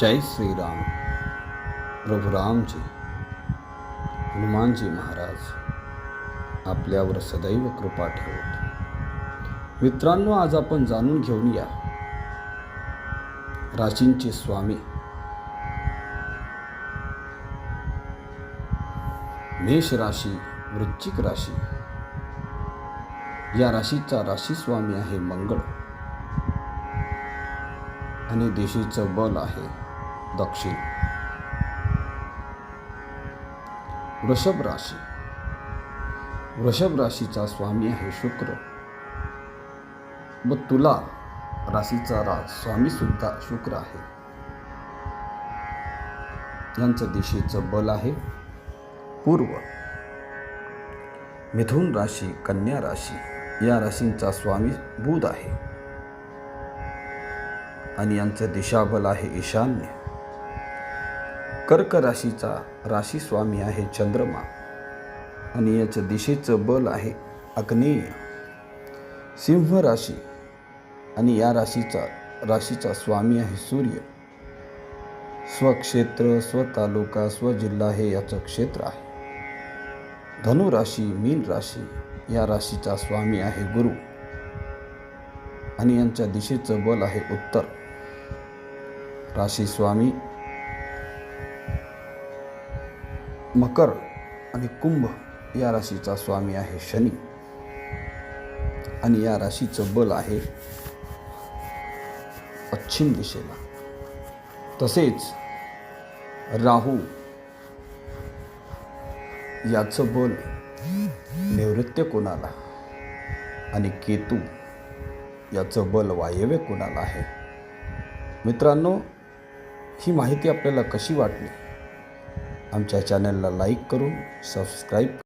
जय श्रीराम। प्रभू रामजी हनुमानजी महाराज आपल्यावर सदैव कृपा ठेवत मित्रांनो आज आपण जाणून घेऊन या. राशींचे स्वामी. मेष राशी वृश्चिक राशी. या राशीचा राशी स्वामी आहे मंगळ. आणि देशीचं बल आहे दक्षिण। वृषभ राशी। वृषभ राशीचा स्वामी आहे शुक्र व तुला राशीचा राज स्वामी सुद्धा शुक्र आहे। यांचं दिशेचं बल आहे पूर्व। मिथुन राशी कन्या राशी या राशींचा स्वामी बुध आहे। आणि यांचं दिशाबल आहे ईशान्य। कर्क राशीचा राशी स्वामी आहे चंद्रमा. आणि याचं दिशेचं बल आहे अग्नेय. सिंह राशी आणि या राशीचा राशीचा स्वामी आहे सूर्य. स्वक्षेत्र स्वतालुका स्वजिल्हा हे याचं क्षेत्र आहे. धनु राशी मीन राशी या राशीचा स्वामी आहे गुरु. आणि यांच्या दिशेचं बल आहे उत्तर. राशी स्वामी मकर आणि कुंभ या राशीचा स्वामी आहे शनी. आणि या राशीचं बल आहे पश्चिम दिशेला. तसेच राहू याचं बल नैऋत्य कोणाला? आणि केतू याचं बल वायव्य कोणाला आहे? मित्रांनो ही माहिती आपल्याला कशी वाटली? आमच्या चॅनलला लाईक करून सबस्क्राईब